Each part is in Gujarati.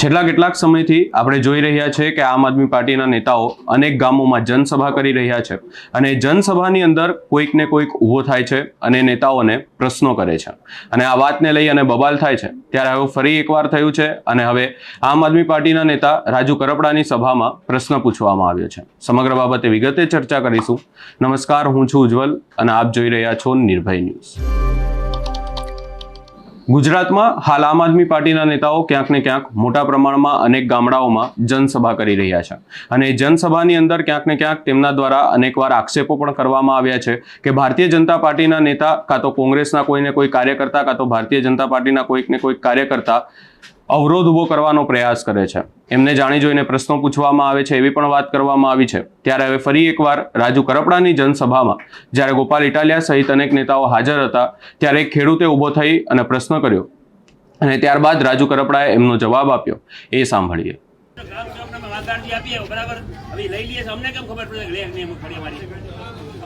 છેલ્લા કેટલાક સમયથી આપણે જોઈ રહ્યા છે કે આમ આદમી પાર્ટીના નેતાઓ અનેક ગામોમાં જનસભા કરી રહ્યા છે અને જનસભાની અંદર કોઈક ને કોઈક ઊભો થાય છે અને નેતાઓને પ્રશ્નો કરે છે. અને આ વાતને લઈ અને બબાલ થાય છે ત્યારે હવે ફરી એકવાર થયું છે અને હવે આમ આદમી પાર્ટીના નેતા રાજુ કરપડાની સભામાં પ્રશ્ન પૂછવામાં આવ્યો છે. સમગ્ર બાબતે વિગતે ચર્ચા કરીશું. નમસ્કાર, હું છું ઉજ્જવલ અને આપ જોઈ રહ્યા છો નિર્ભય ન્યૂઝ. ગુજરાતમાં હાલ આમ આદમી પાર્ટીના નેતાઓ ક્યાંક ને ક્યાંક મોટા પ્રમાણમાં અનેક ગામડાઓમાં જનસભા કરી રહ્યા છે. અને જનસભાની અંદર ક્યાંક ને ક્યાંક તેમના દ્વારા અનેકવાર આક્ષેપો પણ કરવામાં આવ્યા છે કે ભારતીય જનતા પાર્ટીના નેતા, કાં તો કોંગ્રેસના કોઈને કોઈ કાર્યકર્તા, કાં તો ભારતીય જનતા પાર્ટીના કોઈક ને કોઈક કાર્યકર્તા અવરોધ ઊભો કરવાનો પ્રયાસ કરે છે. એમને જાણી જોઈને પ્રશ્નો પૂછવામાં આવે છે, એવી પણ વાત કરવામાં આવી છે. ત્યારે હવે ફરી એકવાર રાજુ કરપડાની જનસભામાં, જ્યારે ગોપાલ ઇટાલિયા સહિત અનેક નેતાઓ હાજર હતા, ત્યારે એક ખેડૂતે ઊભો થઈ અને પ્રશ્ન કર્યો. અને ત્યારબાદ રાજુ કરપડાએ એમનો જવાબ આપ્યો. એ સાંભળીએ. બરાબર? લઈ લઈએ અમને કેમ ખબર પડે?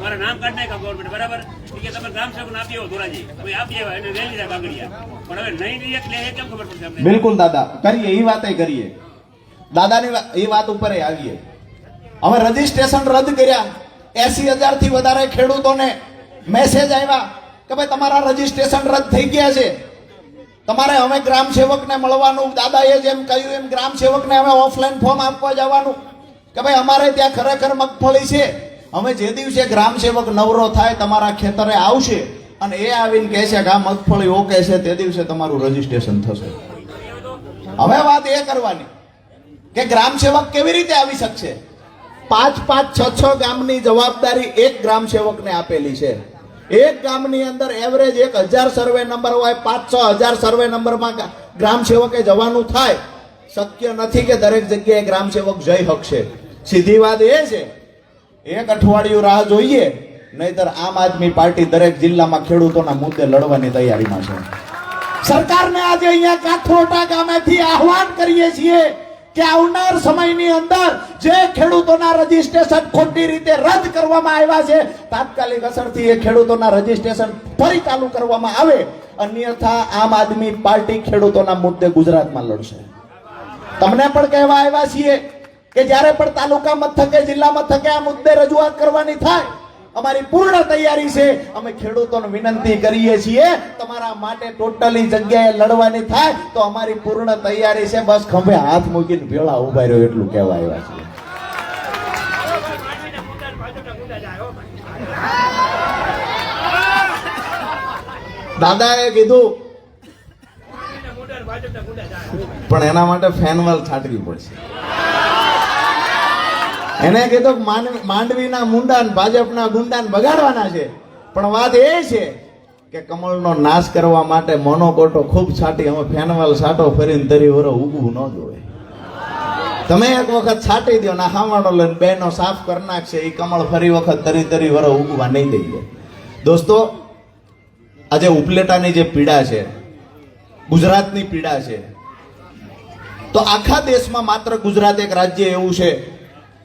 અમારા નામ કાઢ નાખ્યા ગવર્મેન્ટ બરાબર? કે તમે ગ્રામ સેવકને આપી આવો ધોરાજી. કોઈ આપી આવ્યા એને લઈ લીધા બાગડિયા. પણ હવે નહીં લઈએ એટલે એ કેમ ખબર પડશે બિલકુલ દાદા, કરીએ એ વાતે કરીએ. દાદાની એ વાત ઉપર આવીએ. હવે રજીસ્ટ્રેશન રદ કર્યા. એસી હજારથી વધારે ખેડૂતોને મેસેજ આવ્યા કે ભાઈ તમારા રજીસ્ટ્રેશન રદ થઈ ગયા છે. તમારે હવે ગ્રામ સેવકને મળવાનું. દાદાએ જેમ કહ્યું એમ ગ્રામ સેવકને હવે ઓફલાઈન ફોર્મ આપવા જવાનું. કે ભાઈ અમારે ત્યાં ખરેખર મગફળી છે. હવે જે દિવસે ગ્રામ સેવક નવરો થાય, તમારા ખેતરે આવશે અને એ આવીને કહે છે કે આ મગફળી ઓકે છે, તે દિવસે તમારું રજીસ્ટ્રેશન થશે. હવે વાત એ કરવાની કે ગ્રામ સેવક કેવી રીતે આવી શકશે? પાંચ પાંચ છ છ ગામની જવાબદારી એક ગ્રામ સેવકને આપેલી છે. એક ગામની અંદર એવરેજ એક હજાર સર્વે નંબર હોય, પાંચ છ હજાર સર્વે નંબરમાં ગ્રામ સેવકે જવાનું થાય. શક્ય નથી કે દરેક જગ્યાએ ગ્રામ સેવક જઈ શકશે સીધી વાત એ છે એક અઠવાડિયું રાહ જોઈએ, નહીતર આમ આદમી પાર્ટી દરેક જિલ્લામાં ખેડૂતોના મુદ્દે લડવાની તૈયારીમાં છે. સરકારને આજે અહીંયા કાથરોટા ગામેથી આહવાન કરીએ છીએ કે આવનાર સમયની અંદર જે ખેડૂતોના રજીસ્ટ્રેશન ખોટી રીતે રદ કરવામાં આવ્યા છે, તાત્કાલિક અસરથી એ ખેડૂતોના રજીસ્ટ્રેશન ફરી ચાલુ કરવામાં આવે, અન્યથા આમ આદમી પાર્ટી ખેડૂતોના મુદ્દે ગુજરાતમાં લડશે. તમને પણ કહેવા આવ્યા છીએ કે જ્યારે પણ તાલુકા મથકે જિલ્લા મથકે આ મુદ્દે રજૂઆત કરવાની થાય, અમારી પૂર્ણ તૈયારી છે. અમે ખેડૂતોને વિનંતી કરીએ છીએ, તમારા માટે ટોટલી જગ્યાએ લડવાની થાય, તો અમારી પૂર્ણ તૈયારી છે. બસ ખંભે હાથ મૂકીને ભેળા ઊભા રહ્યો એટલું કહેવા આવ્યા છે દાદાએ કીધું, પણ એના માટે ફેનવાલ છાંટવી પડશે. એને કીધું કે માંડવીના મુંડા ભાજપના ગુંડા બગાડવાના છે. પણ વાત એ છે કે કમળનો નાશ કરવા માટે મોનોકોટો ખૂબ છાંટી અમે ફેનવાલ છાંટો ફરીને તરી વરો ઉગવું ન જોવે. તમે એક વખત છાંટી દો ના હામાડો લઈને બેનો સાફ કરી નાખશે એ કમળ ફરી વખત તરી તરી વરો ઉગવા નહીં દઈએ દોસ્તો, આજે ઉપલેટાની જે પીડા છે, ગુજરાતની પીડા છે, તો આખા દેશમાં માત્ર ગુજરાત એક રાજ્ય એવું છે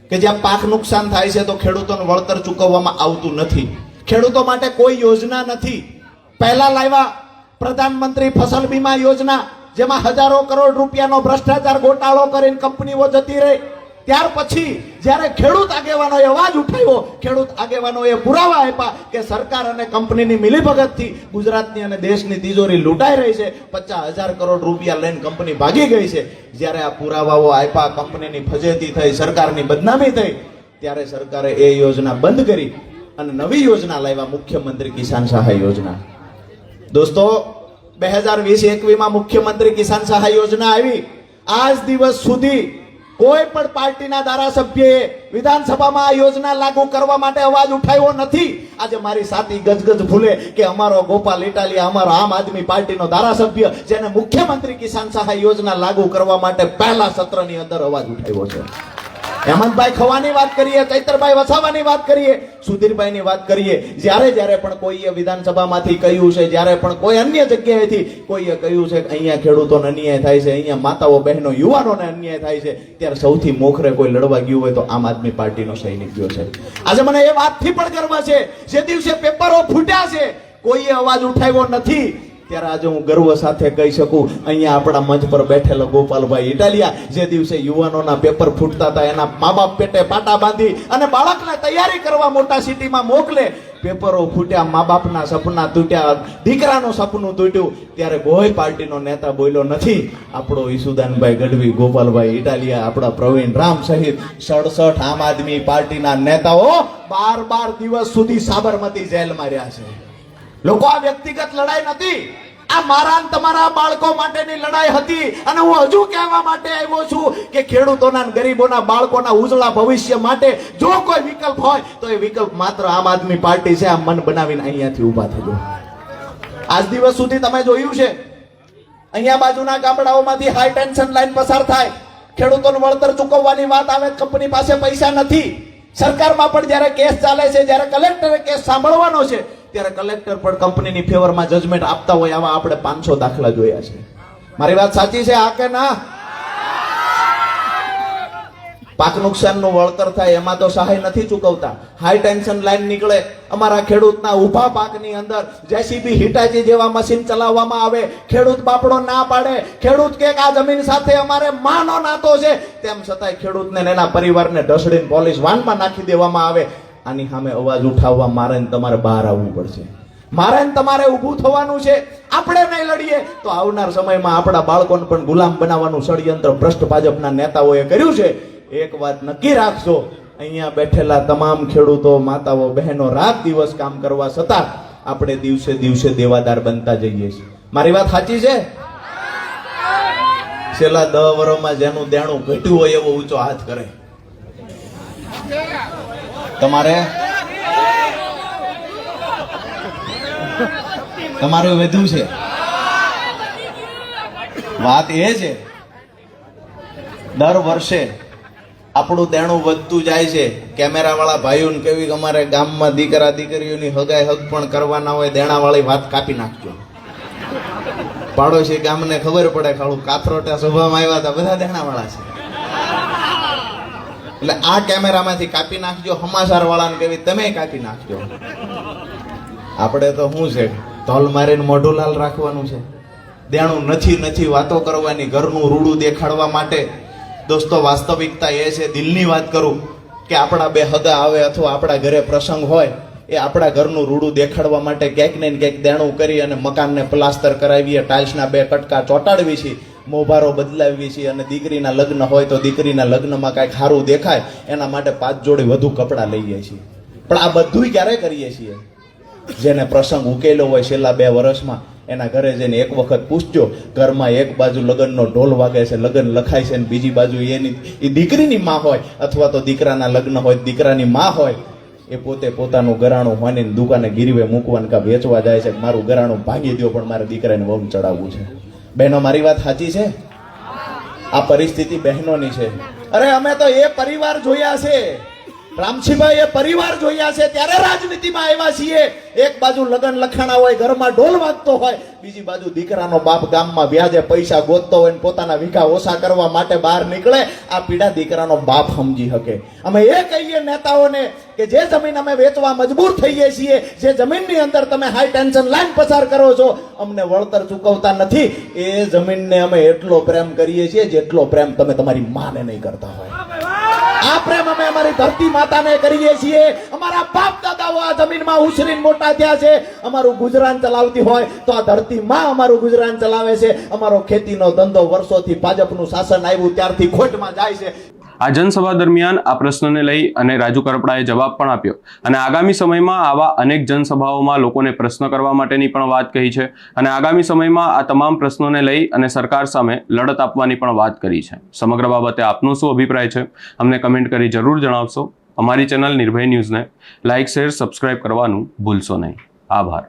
કે જ્યાં પાક નુકસાન થાય છે તો ખેડૂતોને વળતર ચૂકવવામાં આવતું નથી. ખેડૂતો માટે કોઈ યોજના નથી. પહેલા લાવ્યા પ્રધાનમંત્રી ફસલ બીમા યોજના, જેમાં હજારો કરોડ રૂપિયાનો ભ્રષ્ટાચાર ગોટાળો કરીને કંપનીઓ જતી રહી. ત્યાર પછી જ્યારે ખેડૂત આગેવાનોએ અવાજ ઉઠાવ્યો, ખેડૂત આગેવાનોએ પુરાવા આપ્યા કે સરકાર અને કંપનીની મિલીભગતથી ગુજરાતની અને દેશની તિજોરી લૂંટાઈ રહી છે. પચાસ હજાર કરોડ રૂપિયા લઈને કંપની ભાગી ગઈ છે. જ્યારે આ પુરાવાઓ આપ્યા, કંપનીની ફજેતી થઈ, સરકારની બદનામી થઈ, ત્યારે સરકારે એ યોજના બંધ કરી અને નવી યોજના લાવ્યા, મુખ્યમંત્રી કિસાન સહાય યોજના. દોસ્તો, બે હજાર વીસ એકવીમાં મુખ્યમંત્રી કિસાન સહાય યોજના આવી. આજ દિવસ સુધી કોઈ પણ પાર્ટીના ધારાસભ્યએ વિધાનસભામાં આ યોજના લાગુ કરવા માટે અવાજ ઉઠાવ્યો નથી. આજે મારી સાથી ગજગજ ભૂલે કે અમારો ગોપાલ ઇટાલિયા, અમારો આમ આદમી પાર્ટીનો ધારાસભ્ય, જેને મુખ્યમંત્રી કિસાન સહાય યોજના લાગુ કરવા માટે પહેલા સત્રની અંદર અવાજ ઉઠાવ્યો છે. હેમંતભાઈ ખવાની વાત કરીએ, ચૈતરભાઈ વસાવાની વાત કરીએ, સુધીરભાઈની વાત કરીએ. જ્યારે જ્યારે પણ કોઈએ વિધાનસભામાંથી કહ્યું છે, જ્યારે પણ કોઈ અન્ય જગ્યાએથી કોઈએ કહ્યું છે કે અહીંયા ખેડૂતોને અન્યાય થાય છે, અહીંયા માતાઓ, બહેનો, યુવાનોને અન્યાય થાય છે, ત્યારે સૌથી મોખરે કોઈ લડવા ગયું હોય તો આમ આદમી પાર્ટીનો સૈનિક ગયો છે. આજે મને એ વાતથી પણ ગર્વ છે, જે દિવસે પેપરો ફૂટ્યા છે, કોઈએ અવાજ ઉઠાવ્યો નથી ત્યારે આજે હું ગર્વ સાથે કહી શકું, અહીંયા આપણા મંચ પર બેઠેલા ગોપાલભાઈ ઇટાલિયા, જે દિવસે યુવાનોના પેપર ફૂટતા હતા, એના મા બાપ પેટે પાટા બાંધી અને બાળકને તૈયારી કરવા મોટા સિટીમાં મોકલે. પેપરો ફૂટ્યા મા બાપના સપના તૂટ્યા, દીકરાનું સપનું તૂટ્યું. ત્યારે કોઈ પાર્ટીનો નેતા બોલ્યો નથી. આપણો ઈસુદાનભાઈ ગઢવી, ગોપાલભાઈ ઇટાલિયા, આપણા પ્રવીણ રામ સહિત સડસઠ આમ આદમી પાર્ટીના નેતાઓ બાર બાર દિવસ સુધી સાબરમતી જેલમાં રહ્યા છે. લોકો આ વ્યક્તિગત લડાઈ નથી. આ મારા તમારા બાળકો માટેની લડાઈ હતી અને હું હજુ કહેવા માટે આવ્યો છું કે ખેડૂતોના ગરીબોના બાળકોના ઉજળા ભવિષ્ય માટે જો કોઈ વિકલ્પ હોય તો એ વિકલ્પ માત્ર આમ આદમી પાર્ટી છે. આ મન બનાવીને અહીંયાથી ઊભા થજો. આજ દિવસ સુધી તમે જોયું છે. અહીંયા બાજુના ગામડાઓમાંથી હાઈ ટેન્શન લાઈન પસાર થાય. ખેડૂતોનું વળતર ચૂકવવાની વાત આવે કંપની પાસે પૈસા નથી. સરકારમાં પણ જ્યારે કેસ ચાલે છે, જ્યારે કલેક્ટરે કેસ સાંભળવાનો છે ત્યારે કલેક્ટર પણ કંપનીની ફેવરમાં જજમેન્ટ આપતા હોય આવા આપણે પાંચસો દાખલા જોયા છે. મારી વાત સાચી છે, આ કે ના? પાક નુકસાનનું વળતર થાય, એમાં તો સહાય નથી ચૂકવતા. હાઈ ટેન્શન લાઈન નીકળે. અમારા ખેડૂતના ઊભા પાકની અંદર જેસીબી હિટાચી જેવા મશીન ચલાવવામાં આવે. ખેડૂત બાપડો ના પાડે. ખેડૂત કે આ જમીન સાથે અમારે માનો નાતો છે. તેમ છતાંય ખેડૂતને એના પરિવારને ઢસડીને પોલીસ વાનમાં નાખી દેવામાં આવે. આની સામે અવાજ ઉઠાવવા મારે તમારે બહાર આવવું પડશે. મારે તમારે ઊભું થવાનું છે. આપણે નહીં લડીએ. તો આવનાર સમયમાં આપણા બાળકોને પણ ગુલામ બનાવવાનું ષડયંત્ર ભ્રષ્ટ ભાજપના નેતાઓએ કર્યું છે. એક વાત નક્કી રાખજો. અહીંયા બેઠેલા તમામ ખેડૂતો, માતાઓ, બહેનો રાત દિવસ કામ કરવા છતાં આપણે દિવસે દિવસે દેવાદાર બનતા જઈએ છીએ. મારી વાત સાચી છે? છેલ્લા દહ વર્ષમાં જેનું દેણું ઘટ્યું હોય એવો ઊંચો હાથ કરે. તમારે? તમારું વધુ છે. વાત એ છે, દર વર્ષે આપણું દેણું વધતું જાય છે. કેમેરાવાળા ભાઈઓને કેવી અમારે ગામમાં દીકરા દીકરીઓની હગાઈ હગ પણ કરવાના હોય, દેણાવાળી વાત કાપી નાખજો. પાડોશી ગામને ખબર પડે ખાલું કાથરોટા સ્વભાવમાં આવ્યા હતા, બધા દેણાવાળા છે. એટલે આ કેમેરામાંથી કાપી નાખજો હમાસાર વાળાને કેવી તમે કાપી નાખજો. આપણે તો શું છે ધોલ મારીને મોઢું લાલ રાખવાનું છે. દેણું નથી નથી વાતો કરવાની, ઘરનું રૂડું દેખાડવા માટે. દોસ્તો, વાસ્તવિકતા એ છે, દિલની વાત કરું કે આપણા બે હદા આવે અથવા આપણા ઘરે પ્રસંગ હોય, એ આપણા ઘરનું રૂડું દેખાડવા માટે ક્યાંક ને ક્યાંક દેણું કરી અને મકાનને પ્લાસ્ટર કરાવીએ, ટાઇલ્સના બે કટકા ચોંટાડવી છીએ મોભારો બદલાવી છીએ અને દીકરીના લગ્ન હોય તો દીકરીના લગ્નમાં કાંઈક સારું દેખાય, એના માટે પાંચ જોડી વધુ કપડાં લઈએ છીએ. પણ આ બધુંય ક્યારે કરીએ છીએ? જેને પ્રસંગ ઉકેલો હોય છેલ્લા બે વર્ષમાં, એના ઘરે જઈને એક વખત પૂછજો, ઘરમાં એક બાજુ લગ્નનો ઢોલ વાગે છે, લગ્ન લખાય છે અને બીજી બાજુ એની, એ દીકરીની માં હોય, અથવા તો દીકરાના લગ્ન હોય, દીકરાની માં હોય, એ પોતે પોતાનું ગરાણું માનીને દુકાને ગીરવે મૂકવાનું કા વેચવા જાય છે મારું ગરાણું ભાગી દો પણ મારે દીકરાને વમ ચડાવવું છે. બહેનો, મારી વાત સાચી છે? આ પરિસ્થિતિ બહેનોની છે. અરે, અમે તો એ પરિવાર જોયા છે. રામજીભાઈ એ પરિવાર જોયા છે, ત્યારે રાજનીતિમાં આવ્યા છીએ. એક બાજુ લગ્ન લખાણા હોય, ઘરમાં ઢોલ વાગતો હોય, બીજી બાજુ દીકરાનો બાપ ગામમાં વ્યાજે પૈસા ગોતતો હોય ને પોતાના વિઘા ઓછા કરવા માટે બહાર નીકળે, આ પીડા દીકરાનો બાપ સમજી શકે. અમે એ કહીએ નેતાઓને કે જે જમીન અમે વેચવા મજબૂર થઈએ છીએ, જે જમીનની અંદર તમે હાઈ ટેન્શન લાઈન પસાર કરો છો, અમને વળતર ચૂકવતા નથી. એ જમીનને અમે એટલો પ્રેમ કરીએ છીએ જેટલો પ્રેમ તમે તમારી માને નહીં કરતા હોય. આ પ્રેમ અમે અમારી ધરતી માતાને કરીએ છીએ. અમારા બાપ દાદાઓ આ જમીનમાં ઉછરીને મોટા થયા છે. અમારું ગુજરાન ચલાવતી હોય તો આ ધરતી માં અમારું ગુજરાન ચલાવે છે. અમારો ખેતીનો ધંધો વર્ષોથી ભાજપનું શાસન આવ્યું, ત્યારથી ખોટમાં જાય છે. આ જનસભા દરમિયાન આ પ્રશ્નને લઈ અને રાજુ કરપડાએ જવાબ પણ આપ્યો. અને આગામી સમયમાં આવા અનેક જનસભાઓમાં લોકોને પ્રશ્ન કરવા માટેની પણ વાત કહી છે. અને આગામી સમયમાં આ તમામ પ્રશ્નોને લઈ અને સરકાર સામે લડત આપવાની પણ વાત કરી છે. સમગ્ર બાબતે આપનો શું અભિપ્રાય છે? અમને કમેન્ટ કરી જરૂર જણાવશો. અમારી ચેનલ નિર્ભય ન્યૂઝને લાઇક, શેર, સબસ્ક્રાઇબ કરવાનું ભૂલશો નહીં. આભાર.